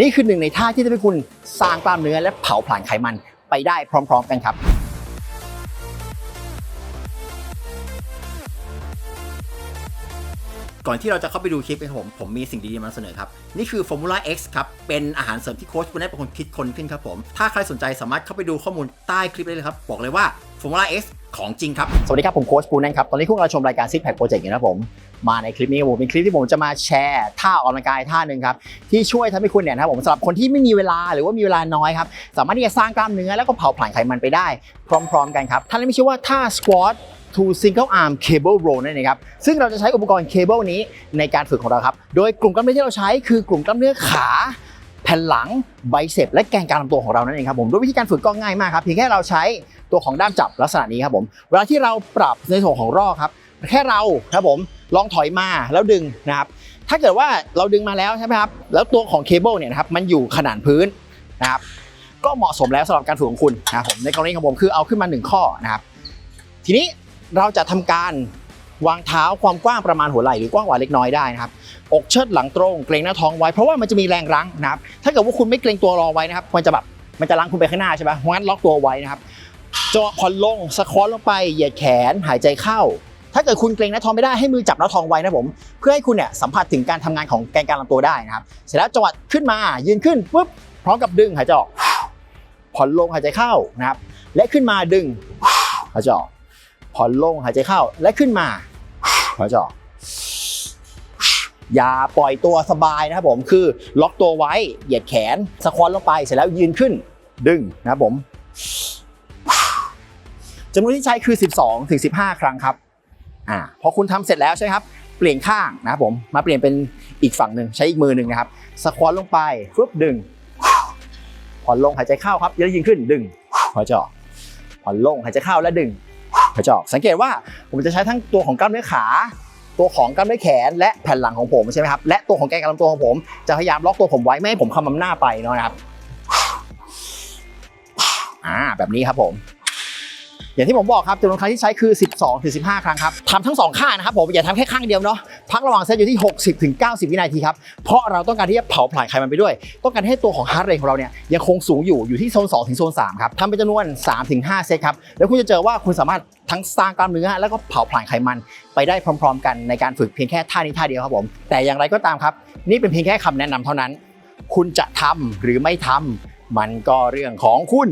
นี่คือหนึ่งในท่าที่จะให้คุณสร้างกล้ามเนื้อและเผาผลาญไขมันไปได้พร้อม ๆ กันครับก่อนที่เราจะเข้าไปดูคลิปนะครับผม ผมมีสิ่งดีๆมาเสนอครับ นี่คือ Formula X ครับ เป็นอาหารเสริมที่โค้ชคุณได้เป็นคนคิดคนขึ้นครับผม ถ้าใครสนใจสามารถเข้าไปดูข้อมูลใต้คลิปได้เลยครับ บอกเลยว่า Formula X ของจริงครับ สวัสดีครับ ผมโค้ชปูนั่นครับ ตอนนี้คุณกำลังชมรายการ Six Pack Project อยู่นะผม มาในคลิปนี้ครับผมเป็นคลิปที่ผมจะมาแชร์ท่าออกกำลังกายท่าหนึ่งครับ ที่ช่วยทำให้คุณเนี่ยนะครับผมสำหรับคนที่ไม่มีเวลาหรือว่ามีเวลาน้อยครับ สามารถที่จะสร้างกล้ามเนื้อแล้วก็เผาผลาญไขมันไปได้ พร้อม ๆ กันครับท่านนี้มีชื่อว่าท่า squat to single arm cable row นั่นเองครับ ซึ่งเราจะใช้อุปกรณ์เคเบิลนี้ในการฝึกของเราครับ โดยกลุ่มกล้ามเนื้อที่เราใช้คือกลุ่มกล้ามเนื้อขา ผ่นหลังไบเซปและแกนกลางลำตัวของเรานั่นเองครับผมด้วยวิธีการฝึกก็ง่ายมากครับเพียงแค่เราใช้ตัวของด้ามจับลักษณะนี้ครับผมเวลาที่เราปรับในส่วนของรอกครับ แค่เราครับผมลองถอยมาแล้วดึงนะครับถ้าเกิดว่าเราดึงมาแล้วใช่ไหมครับแล้วตัวของเคเบิลเนี่ยนะครับมันอยู่ขนานพื้นนะครับก็เหมาะสมแล้วสำหรับการฝึกของคุณนะครับผมในกรณีของผมคือเอาขึ้นมาหนึ่งข้อนะครับทีนี้เราจะทำการ วางเท้าความกว้างประมาณหัวไหล่หรือกว้างกว่าเล็กน้อยได้นะครับอกเชิดหลังตรงเกรงหน้าท้องไว้เพราะว่ามันจะมีแรงรั้งนะครับถ้าเกิดว่าคุณไม่เกรงตัวรอไว้นะครับมันจะแบบมันจะรั้งคุณไปข้างหน้าใช่ไหมงั้นล็อกตัวไว้นะครับจังหวะผ่อนลงสควอตลงไปเหยียดแขนหายใจเข้า ถ้าเกิดคุณเกรงหน้าท้องไม่ได้ให้มือจับหน้าท้องไว้นะผมเพื่อให้คุณเนี่ยสัมผัสถึงการทำงานของแกนกลางลำตัวได้นะครับเสร็จแล้วจังหวะขึ้นมายืนขึ้นปุ๊บพร้อมกับดึงหายใจออกผ่อนลงหายใจเข้านะครับและขึ้นมาดึงหายใจออกผ่อนลงหายใจเข้าและขึ้นมา หายใจอออย่าปล่อยตัวสบายนะครับผมคือล็อกตัวไว้เหยียดแขนสควอตลงไปเสร็จแล้วยืนขึ้นดึงนะครับผมจำนวนที่ใช้คือ 12ถึง15 ครั้งครับอ่าพอคุณทำเสร็จแล้วใช่ครับ เปลี่ยนข้างนะครับผมมาเปลี่ยนเป็นอีกฝั่งหนึ่งใช้อีกมือหนึ่งนะครับสควอตลงไปฟึบดึงผ่อนลงหายใจเข้าครับแล้วยืนขึ้นดึงหายใจออผ่อนลงหายใจเข้าและดึง หายใจออกสังเกตว่าผมจะใช้ทั้งตัวของกล้ามเนื้อขา ตัวของกล้ามเนื้อแขน และแผ่นหลังของผมใช่ไหมครับและตัวของแกนกลางลำตัวของผมจะพยายามล็อกตัวผมไว้ไม่ให้ผมคำนำหน้าไปเนาะนะครับอ่าแบบนี้ครับผม อย่างที่ผมบอกครับจำนวนครั้งที่ใช้คือ 12ถึง15 ครั้งครับทำทั้งสองข้างนะครับผมอย่าทำแค่ข้างเดียวเนาะพักระหว่างเซตอยู่ที่ 60ถึง90 วินาทีครับเพราะเราต้องการที่จะเผาผลาญไขมันไปด้วย ต้องการให้ตัวของฮาร์ดเรทของเราเนี่ยยังคงสูงอยู่อยู่ที่โซน2ถึงโซน3ครับทำเป็นจำนวน3ถึง5เซตครับแล้วคุณจะเจอว่าคุณสามารถทั้งสร้างกล้ามเนื้อแล้วก็เผาผลาญไขมันไปได้พร้อม ๆ กันในการฝึกเพียงแค่ท่านี้ท่าเดียวครับผม แต่อย่างไรก็ตามครับ นี่เป็นเพียงแค่คำแนะนำเท่านั้น คุณจะทำหรือไม่ทำมันก็เรื่องของคุณ